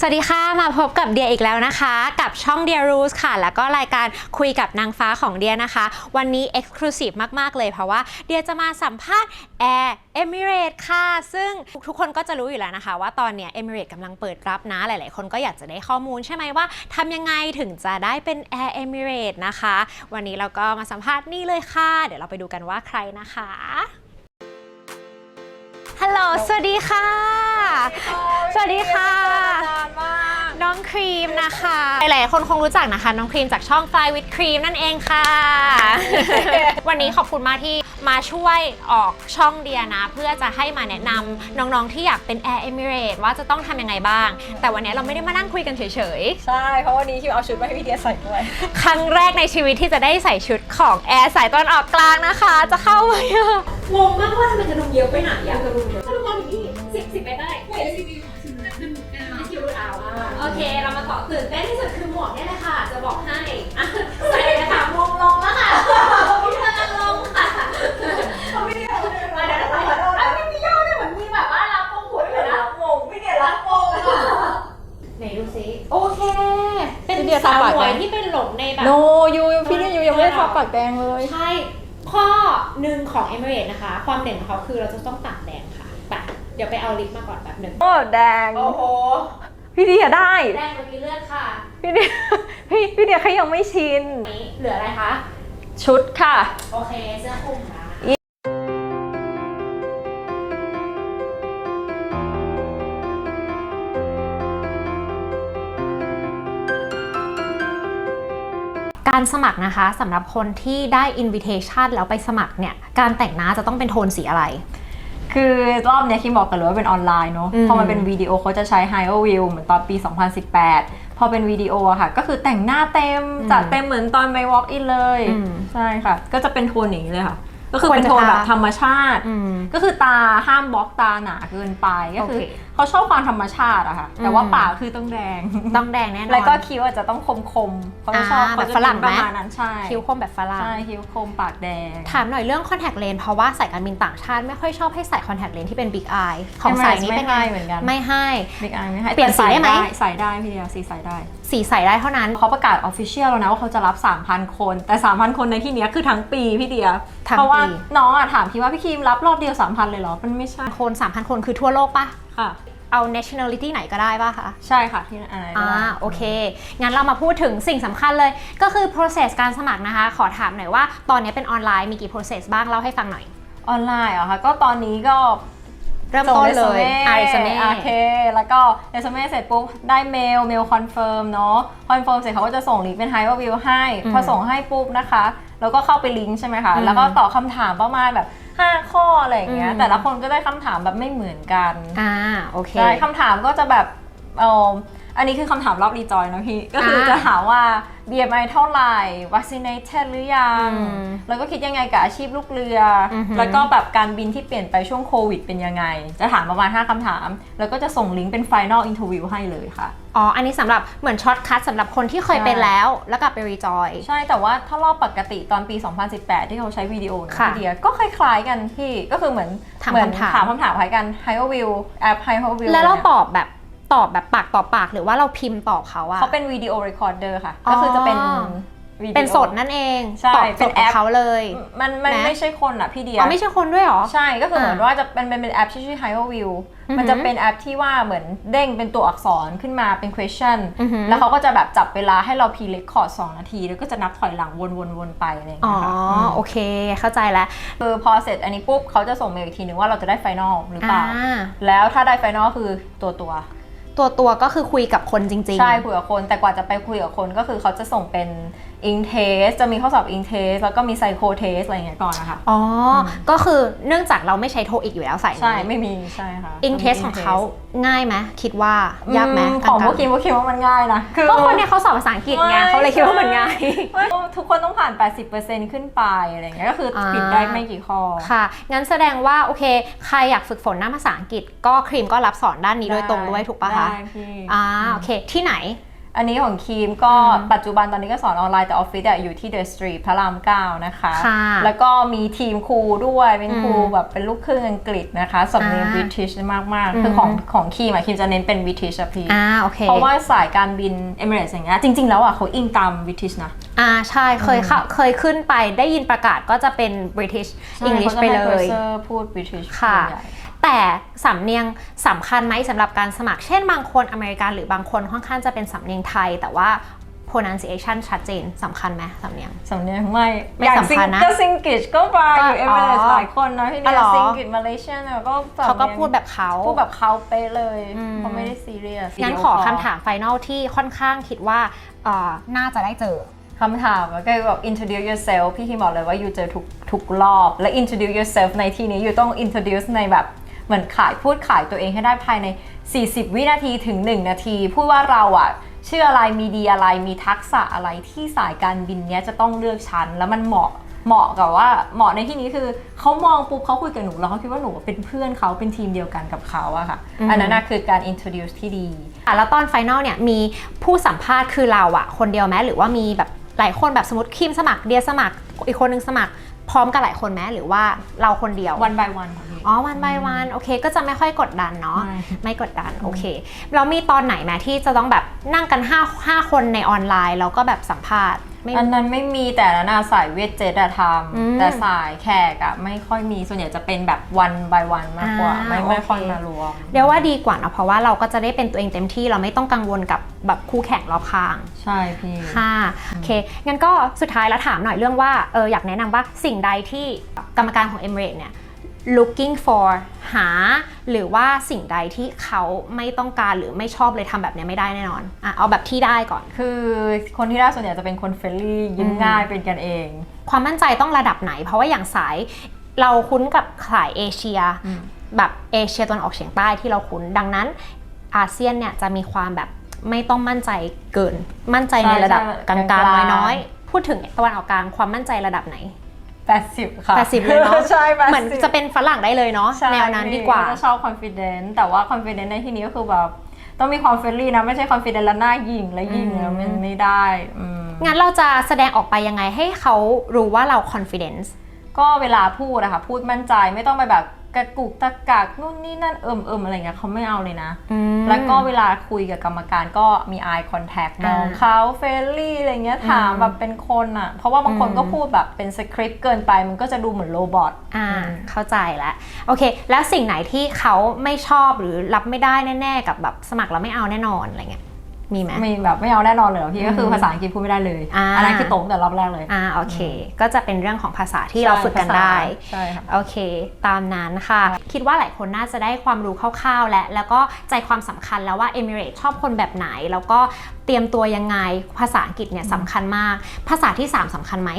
สวัสดีค่ะ มาพบกับเดียอีกแล้วนะคะ กับช่องเดียรูสค่ะ แล้วก็รายการคุยกับนางฟ้าของเดียนะคะ วันนี้ Exclusive มาก ๆ เลยเพราะว่าเดียจะมาสัมภาษณ์ Air Emirates ค่ะ ซึ่งทุกคนก็จะรู้อยู่แล้วนะคะ ว่าตอนเนี้ย Emirates กำลังเปิดรับนะ หลาย ๆ คนก็อยากจะได้ข้อมูลใช่ไหมว่าทำยังไงถึงจะได้เป็น Air Emirates นะคะ วันนี้เราก็มาสัมภาษณ์นี่เลยค่ะ เดี๋ยวเราไปดูกันว่าใครนะคะฮัลโหลสวัสดีค่ะ สวัสดีค่ะ น้องครีมนะคะ หลายๆคนคงรู้จักนะคะ น้องครีมจากช่อง Fly with Cream นั่นเองค่ะ วันนี้ขอบคุณมากที่มาช่วยออกช่องเดียนะ เพื่อจะให้มาแนะนำน้องๆที่อยากเป็น Air Emirates ว่าจะต้องทำยังไงบ้าง แต่วันนี้เราไม่ได้มานั่งคุยกันเฉยใช่ เพราะวันนี้คิวเอาชุดมาให้พี่เดียใส่ด้วย ๆ ครั้งแรกในชีวิตที่จะได้ใส่ชุดของ Air สายตอนออกกลางนะคะ จะเข้าไหมอะ งงมากว่าทำไมจะดุมเยอะไปไหนอะจะดุมเยอะจะดุมมาที่สิบสิบไปได้ โอเค เรามาต่อตื่นเต้นที่สุดคือหมวกเนี่ยแหละค่ะ จะบอกให้อะใส่เลยค่ะมงลงแล้วค่ะพี่เธอลงค่ะมาเดี๋ยวนะใส่อะไม่มีย่อด้วยเหมือนมีแบบว่ารับมงกุฎเลยนะงงพี่เดียรับงงไหนดูซิโอเค เป็นพี่เดียสาวทาปากหมวยแดงที่เป็นหลงในแบบ โนยูพี่เดียยูยังไม่ได้ทาปากแดงเลย ใช่ ข้อหนึ่งของ e m i r a t e นะคะ ความเด่นของเขาคือเราจะต้องตัดแดงค่ะไปเดี๋ยวไปเอาลิปมาก่อนแบบหนึ่งโอ้แดง โอ้โห พี่เดียได้แดงเมื่อกี้เลือดค่ะพี่เดียพี่พี่เดียเขายังไม่ชินนี้เหลืออะไรคะ ชุดค่ะ โอเคเสื้อคลุมค่ะการสมัครนะคะสำหรับคนที่ได้ invitation แล้วไปสมัครเนี่ย การแต่งหน้าจะต้องเป็นโทนสีอะไร คือรอบเนี้ยคิมบอกกันเลยว่าเป็นออนไลน์เนาะอืม พอมันเป็นวิดีโอเขาจะใช้ Higher View เหมือนตอนปี 2018 พอเป็นวิดีโออะค่ะ ก็คือแต่งหน้าเต็มอืมจัดเต็มเหมือนตอนไป Walk in เลย อืม ใช่ค่ะ ก็จะเป็นโทนอย่างนี้เลยค่ะ ก็คือเป็นควรจะโทนแบบทาธรรมชาติ อืม ก็คือตาห้ามบล็อกตาหนาเกินไปก็คือโอเค เขาชอบความธรรมชาติอะค่ะ แต่ว่าอืมปากคือต้องแดง ต้องแดงแน่นอน แล้วก็คิ้วอาจจะต้องคมคมๆเขาจะชอบอ่าเขาจะแบบฝรั่งไหมประมาณนั้นใช่ คิ้วคมแบบฝรั่ง ใช่ คิ้วคมปากแดง ถามหน่อยเรื่องคอนแทคเลนส์เพราะว่าสายการบินต่างชาติไม่ค่อยชอบให้ใส่คอนแทคเลนส์ที่เป็นบิ๊กอายของสายนี้เป็นไม่ไงให้เหมือนกัน ไม่ให้บิ๊กอายไม่ให้ เปลี่ยนสีได้ไหมแต่ใส่ได้พี่เดียวสีใส่ได้ สีใส่ได้เท่านั้นเขาประกาศออฟฟิเชียลแล้วนะว่าเขาจะรับ 3,000 คน แต่ 3,000 คนในที่เนี้ยคือทั้งปีพี่เดียทั้งปีเพราะว่าน้องอะถามพี่ว่าพี่คิมรับรอบเดียว3,000เลยเหรอมันไม่ใช่คน3,000 คนคือทั่วโลกปะค่ะ เอา nationality ไหนก็ได้ปะคะ ใช่ค่ะที่อะไรอ่าโอเค งั้นเรามาพูดถึงสิ่งสำคัญเลย ก็คือ process การสมัครนะคะ ขอถามหน่อยว่า ตอนนี้เป็นออนไลน์มีกี่ process บ้างเล่าให้ฟังหน่อย ออนไลน์เหรอคะก็ตอนนี้ก็เริ่มต้นเลยอาอาริริสสเมเมโอเค แล้วก็เรซูเม่เสร็จปุ๊บได้เมลเมลคอนเฟิร์มเนาะคอนเฟิร์มเสร็จเขาก็จะส่งลิงก์เป็นไฮว่าวิวให้อืมพอส่งให้ปุ๊บนะคะ แล้วก็เข้าไปลิงก์ใช่ไหมคะอืมแล้วก็ตอบคำถามประมาณแบบ 5 ข้ออะไรอย่างเงี้ย อืม แต่ละคนก็ได้คำถามแบบไม่เหมือนกันอ่าโอเค ใช่คำถามก็จะแบบเออ อันนี้คือคำถามรอบรีจอยนะพี่ ก็คืออาจะถามว่า BMI เท่าไหร่ vaccinated หรือยังอืมแล้วก็คิดยังไงกับอาชีพลูกเรือออหือ แล้วก็แบบการบินที่เปลี่ยนไปช่วงโควิดเป็นยังไง จะถามประมาณ 5คำถาม แล้วก็จะส่งลิงก์เป็น final interview ให้เลยค่ะ อ๋อ อันนี้สำหรับเหมือนช็อตคัทสำหรับคนที่เคยใช่เป็นแล้ว แล้วกลับไปรีจอย ใช่ แต่ว่าถ้ารอบปกติตอนปี 2018 ที่เขาใช้วิดีโอนะค่ะพี่เดียก็คล้ายๆกันพี่ ก็คือเหมือนถามเหมืนคำถามถามคำถามคล้ายกัน Higher View แอป Higher View แล้วเรานี่ยตอบแบบ ตอบแบบปากต่อปากหรือว่าเราพิมพ์ตอบเขาอะเขาเป็นวิดีโอเรคคอร์เดอร์ค่ะอ๋อก็คือจะเป็นวิดีโอเป็นสดนั่นเองใช่ตอบสเป็ดนขแอองปเขาเลย มันมันนะไม่ใช่คนอะพี่เดียอ๋อไม่ใช่คนด้วยเหรอ ใช่ก็คือเหมือนอ่าว่าจะเป็นเป็นเป็นแอปที่ชื่อ Higher View อือหือมันจะเป็นแอปที่ว่าเหมือนเด้งเป็นตัวอักษรขึ้นมาเป็น question อือหือแล้วเขาก็จะแบบจับเวลาให้เราพีเรคคอร์ด2นาที แล้วก็จะนับถอยหลังวนๆๆไปอะไรอย่างอ๋อเงี้ยค่ะมโอเคเข้าใจแล้วคือพอเสร็จอันนี้ปุ๊บเขาจะส่งเมลอีกทีนึงว่าเราจะได้ไฟนอลหรือเปล่าอ่าแล้วถ้าได้ไฟนอลคือตัวตัว ตัวตัวก็คือคุยกับคนจริง ๆ ใช่คุยกับคนแต่กว่าจะไปคุยกับคนก็คือเขาจะส่งเป็น ink test จะมีข้อสอบ ink test แล้วก็มี psycho test อะไรอย่างเงี้ยก่อนนะคะ อ๋ออก็คือเนื่องจากเราไม่ใช้โทรอีกอยู่แล้วใส่ใช่ ไม่มีใช่ค่ะอิงเทสของเขาง่ายไหมคิดว่ายากไหมอืของกลางๆพวกคิมพวกคิมว่ามันง่ายนะคือก็คนเนี่ยเขาสอบภาษาอังกฤษไงไม่เขาเลยคิดว่ามันง่ายไม่ทุกคนต้องผ่าน 80%ขึ้นไปอะไรอย่างเงี้ยก็คืออาผิดได้ไม่กี่ข้อค่ะ งั้นแสดงว่าโอเค ใครอยากฝึกฝนด้านภาษาอังกฤษ ก็ครีมก็รับสอนด้านนี้โดยตรงด้วยถูกปะคะได้พี่อ่าโอเคที่ไหน อันนี้ของครีมก็อืมปัจจุบันตอนนี้ก็สอนออนไลน์แต่ออฟฟิศอะอยู่ที่เดอะสตรีทพระรามเก้านะคะค่ะแล้วก็มีทีมครูด้วยเป็นครูอืมแบบเป็นลูกครึ่งอังกฤษนะคะสำเนียงอ่าบริทิชมากอืมๆคือของของครีมอะครีมจะเน้นเป็นบริทิชอะพี่อ่าโอเคเพราะว่าสายการบินเอมิเรตส์อย่างเงี้ยจริง ๆ แล้วอะเขาอิงตามบริทิชนะอ่าใช่เคยเข้าเคยขึ้นไปได้ยินประกาศก็จะเป็น British ใช่ English ขาจะไปให้เลย Purser พูดบริทิชค่ะ แต่สำเนียงสำคัญไหมสำหรับการสมัคร เช่นบางคนอเมริกันหรือบางคนค่อนข้างจะเป็นสำเนียงไทย แต่ว่า pronunciation ชัดเจนสำคัญไหมสำเนียง สำเนียงไม่ไม่อย่างสำคัญนะก็ซิงกิชก็มาอยู่เอก็มิเรตอ๋ส์อหลายคนนะที่อ๋อเนี่เหรยอซิงกิชมาเลเซียเนี่ยก็สำนียงเขาก็พูดแบบเขาพูดแบบเขาเป๊ะเลยอืมเขาไม่ได้ซีเรียสงั้นขอคำถามไฟนอลที่ค่อนข้างคิดว่าเอ่อน่าจะได้เจอคำถามก็คือแบบ introduce yourself พี่คิมบอกเลยว่าอยู่เจอทุกทุกรอบ และ introduce yourself ในที่นี้อยู่ต้อง introduce ในแบบ เหมือนขายพูดขายตัวเองให้ได้ภายใน 40 วินาทีถึง 1 นาที พูดว่าเราอะชื่ออะไรมีดีอะไรมีทักษะอะไรที่สายการบินเนี้ยจะต้องเลือกชั้นแล้วมันเหมาะเหมาะกับว่าเหมาะในที่นี้คือเขามองปุ๊บเขาคุยกับหนูแล้วเขาคิดว่าหนูเป็นเพื่อนเขาเป็นทีมเดียวกันกับเขาอะค่ะอืมอันนั้นนะคือการ introduce ที่ดีอะแล้วตอนไฟนอลเนี่ยมีผู้สัมภาษณ์คือเราอะคนเดียวไหมหรือว่ามีแบบหลายคนแบบสมมติคิมสมัครเดียสมัคร อีกคนนึงสมัครพร้อมกับหลายคนไหมหรือว่าเราคนเดียว one by one ค่ะพี่ อ๋อวัน by วันโอเคก็จะไม่ค่อยกดดันเนาะไม่ไม่กดดันโอเคแล้วมีตอนไหนไหมที่จะต้องแบบนั่งกัน5 5คนในออนไลน์แล้วก็แบบสัมภาษณ์ไม่อันนั้นไม่มีแต่ละนาสายเวทเจ็ตอะทอืมำแต่สายแขกอะไม่ค่อยมีส่วนใหญ่จะเป็นแบบวัน by วันมากกว่าอ่าไม่ไม่โอเคค่อยมารวมเรียกว่าดีกว่าเนอะเพราะว่าเราก็จะได้เป็นตัวเองเต็มที่เราไม่ต้องกังวลกับแบบคู่แข่งรอบข้าง ใช่พี่ค่ะโอเคงั้นก็สุดท้ายแล้วถามหน่อยเรื่องว่าเอออยากแนะนำว่าสิ่งใดที่กรรมการของ e m i r a t e เนี่ย looking for หา หรือว่าสิ่งใดที่เขาไม่ต้องการหรือไม่ชอบเลยทำแบบเนี้ยไม่ได้แน่นอนอะเอาแบบที่ได้ก่อน คือคนที่ได้ส่วนใหญ่จะเป็นคนเฟรนลี่ยิ้มอืมง่ายเป็นกันเอง ความมั่นใจต้องระดับไหน เพราะว่าอย่างสายเราคุ้นกับสายเอเชียอืมแบบเอเชียตะวันออกเฉียงใต้ที่เราคุ้น ดังนั้นอาเซียนเนี่ยจะมีความแบบไม่ต้องมั่นใจเกิน มั่นใจในระดับกลางๆน้อยๆพูดถึงตะวันออกกลางความมั่นใจระดับไหน 80 ค่ะ 80เลยเนาะ ใช่80เหมือนจะเป็นฝรั่งได้เลยเนาะใช่แนวนั้นดีกว่า จะชอบ confident แต่ว่า confident ในที่นี้ก็คือแบบต้องมีความเฟรนลี่นะ ไม่ใช่ confident แล้วหน้ายิงและยิงแล้วมันไม่ได้อืม งั้นเราจะแสดงออกไปยังไงให้เขารู้ว่าเรา confidence ก็เวลาพูดอะค่ะพูดมั่นใจไม่ต้องไปแบบกระกุกตะกักนู่นนี่นั่นเอิมเอิมอะไรเงี้ยเขาไม่เอาเลยนะ อืม แล้วก็เวลาคุยกับกรรมการก็มี eye contact มองอ่าเขาเฟรนลี่อะไรเงี้ยถามอืมแบบเป็นคนอะเพราะว่าบางคนอืมก็พูดแบบเป็นสคริปต์เกินไปมันก็จะดูเหมือนโรบอทอ่าเข้าใจแล้วโอเค แล้วสิ่งไหนที่เขาไม่ชอบหรือรับไม่ได้แน่ ๆ กับแบบสมัครแล้วไม่เอาแน่นอนอะไรเงี้ย มีไหม มีแบบไม่เอาแน่นอนเลยเหรอพี่ก็คือมภาษาอังกฤษพูดไม่ได้เลยอ่า นนั้นคือตรงแต่รอบแรกเลย อ่าโอเค ก็จะเป็นเรื่องของภาษาที่เราฝึกกันได้ ใช่ค่ะ โอเค ตามนั้นค่ะ คิดว่าหลายคนน่าจะได้ความรู้คร่าวๆ และ แล้วก็ใจความสำคัญแล้วว่า Emirates ชอบคนแบบไหน แล้วก็เตรียมตัวยังไง ภาษาอังกฤษเนี่ยสำคัญมาก ภาษาที่ 3สำคัญไหม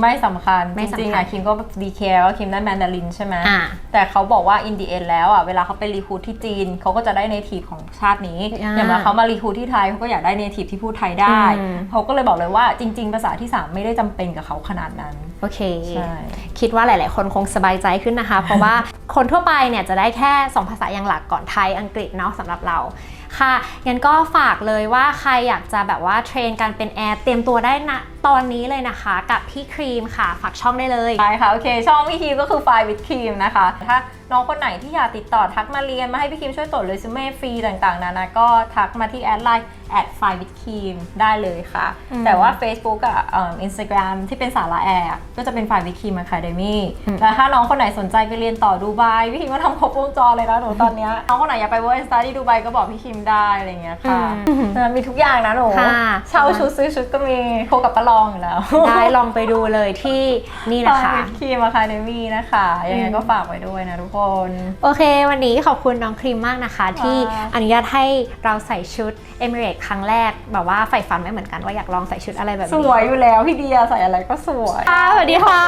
ไม่สำคัญ ไม่จสำคัญริงๆอะคิมก็ดีแคร์ว่าคิมได้แมนดารินใช่ไหมอ่าแต่เขาบอกว่าอินดีเอ็นแล้วอะเวลาเขาไปรีคูทที่จีนเขาก็จะได้เนทีฟของชาตินี้ อ่าอย่างเวลาเขามารีคูทที่ไทยเขาก็อยากได้เนทีฟที่พูดไทยได้อืม เขาก็เลยบอกเลยว่าจริง ๆ ภาษาที่3ไม่ได้จำเป็นกับเขาขนาดนั้น โอเค ใช่ คิดว่าหลาย ๆ คนคงสบายใจขึ้นนะคะ เพราะว่าคนทั่วไปเนี่ยจะได้แค่ 2 ภาษาอย่างหลักก่อนไทยอังกฤษเนาะสำหรับเรา ค่ะงั้นก็ฝากเลยว่าใครอยากจะแบบว่าเทรนการเป็นแอร์เตรียมตัวได้นะตอนนี้เลยนะคะกับพี่ครีมค่ะ ฝากช่องได้เลยใช่ค่ะ โอเค ช่องพี่ครีมก็คือไฟวิดครีมนะคะ ถ้าน้องคนไหนที่อยากติดต่อทักมาเรียนมาให้พี่ครีมช่วยตรวจเรซูเม่ฟรีต่างๆนานาก็ทักมาที่แอดไลน์ แอดไฟวิดครีมได้เลยค่ะอืมแต่ว่า Facebook กับอินสตาแกรมที่เป็นสาระแอร์ก็จะเป็นไฟวิดครีมอะคาเดมี่อืมแล้วถ้าน้องคนไหนสนใจไปเรียนต่อดูไบพี่คิมก็ทำครบวงจรเลยนะหนูตอนเนี้ยน้องคนไหนอยากไปเวิร์สตาร์ที่ดูไบก็บอกพี่คิมได้อะไรอย่างเงี้ยค่ะอืมเออมีทุกอย่างนะหนูค่ะเช่าชุดซื้อชุดก็มีโคกับประลองอยู่แล้วได้ลองไปดูเลยที่นี่นะคะวิดครีมอะคาเดมี่นะคะยังไงก็ฝากไว้ด้วยนะทุกคน โอเค วันนี้ขอบคุณน้องครีมมากนะคะ ที่อนุญาตให้เราใส่ชุดเอมิเรตครั้งแรกแบบว่าใฝ่ฝันไว้เหมือนกันว่าอยากลองใส่ชุดอะไรแบบสนี้วยอยู่แล้วพี่เดียใส่อะไรก็สวย ค่ะสวัสดีค่ะ